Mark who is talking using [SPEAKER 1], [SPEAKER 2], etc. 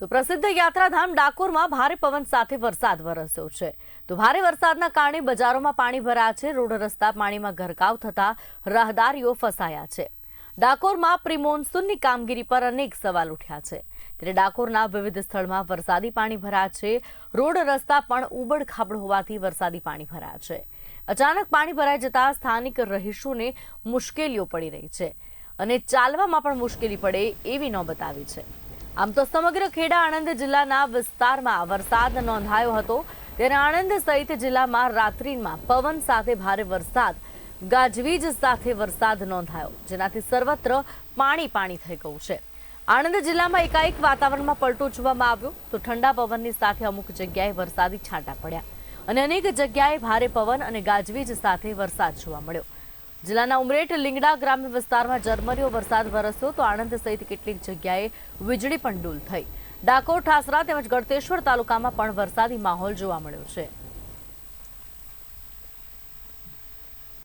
[SPEAKER 1] તો પ્રસિદ્ધ યાત્રાધામ ડાકોરમાં ભારે પવન સાથે વરસાદ વરસ્યો છે. તો ભારે વરસાદના કારણે બજારોમાં પાણી ભરાયા છે. રોડ રસ્તા પાણીમાં ગરકાવ થતા રાહદારીઓ ફસાયા છે. ડાકોરમાં પ્રિમોન્સૂનની કામગીરી પર અનેક સવાલ ઉઠ્યા છે. ત્યારે ડાકોરના વિવિધ સ્થળમાં વરસાદી પાણી ભરાયા છે. રોડ રસ્તા પણ ઉબડ ખાબડ હોવાથી વરસાદી પાણી ભરાયા છે. અચાનક પાણી ભરાઈ જતા સ્થાનિક રહીશોને મુશ્કેલીઓ પડી રહી છે. અને ચાલવામાં પણ મુશ્કેલી પડે એવી નોબત આવી છે. આમ તો સમગ્ર ખેડા આણંદ જિલ્લાના વિસ્તારમાં વરસાદ નોંધાયો હતો. ત્યારે આણંદ સહિત જિલ્લામાં રાત્રિમાં પવન સાથે ભારે વરસાદ, ગાજવીજ સાથે વરસાદ નોંધાયો, જેનાથી સર્વત્ર પાણી પાણી થઈ ગયું છે. આણંદ જિલ્લામાં એકાએક વાતાવરણમાં પલટો જોવામાં આવ્યો તો ઠંડા પવનની સાથે અમુક જગ્યાએ વરસાદી છાંટા પડ્યા અને અનેક જગ્યાએ ભારે પવન અને ગાજવીજ સાથે વરસાદ જોવા મળ્યો. જિલ્લાના ઉમરેઠ લીંગડા ગ્રામ્ય વિસ્તારમાં ઝરમરીઓ વરસાદ વરસ્યો તો આણંદ સહિત કેટલીક જગ્યાએ વીજળી પણ ડૂલ થઈ. ડાકોર, ઠાસરા તેમજ ગળતેશ્વર તાલુકામાં પણ વરસાદી માહોલ જોવા મળ્યો છે.